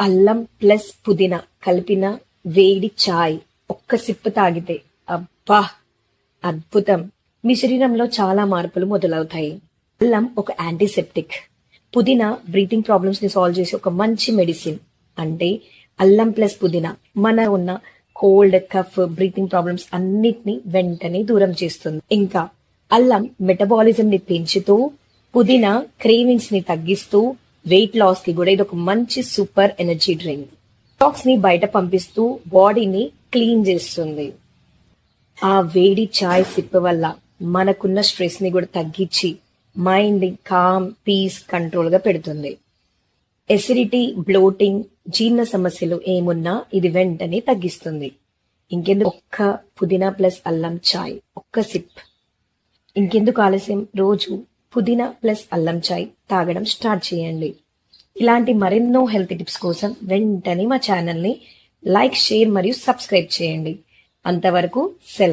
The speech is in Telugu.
అల్లం ప్లస్ పుదీనా కలిపిన వేడి చాయ్ ఒక్క సిప్పు తాగితే అబ్బా అద్భుతం. మీ శరీరంలో చాలా మార్పులు మొదలవుతాయి. అల్లం ఒక యాంటీసెప్టిక్ పుదీనా బ్రీతింగ్ ప్రాబ్లమ్స్ని సాల్వ్ చేసే ఒక మంచి మెడిసిన్ అంటే అల్లం ప్లస్ పుదీనా మన ఉన్న కోల్డ్ కఫ్ బ్రీతింగ్ ప్రాబ్లమ్స్ అన్నిటిని వెంటనే దూరం చేస్తుంది. ఇంకా అల్లం మెటబాలిజం ని పెంచుతూ పుదీనా క్రేవింగ్స్ని తగ్గిస్తూ వెయిట్ లాస్కి కూడా ఇది ఒక మంచి సూపర్ ఎనర్జీ డ్రింక్ టాక్స్ని బయట పంపిస్తూ బాడీని క్లీన్ చేస్తుంది. ఆ వేడి చాయ్ సిప్ వల్ల మనకున్న స్ట్రెస్ని కూడా తగ్గించి మైండ్ కామ్ పీస్ కంట్రోల్గా పెడుతుంది. ఎసిడిటీ బ్లోటింగ్ జీర్ణ సమస్యలు ఏమున్నా ఇది వెంటనే తగ్గిస్తుంది. ఇంకెందుకు ఒక్క పుదీనా ప్లస్ అల్లం చాయ్ ఒక్క సిప్ ఇంకెందుకు ఆలస్యం? రోజు పుదీనా ప్లస్ అల్లం చాయ్ తాగడం స్టార్ట్ చేయండి. ఇలాంటి మరెన్నో హెల్త్ టిప్స్ కోసం వెంటనే మా ఛానల్ని లైక్ షేర్ మరియు సబ్స్క్రైబ్ చేయండి. అంతవరకు సెలవు.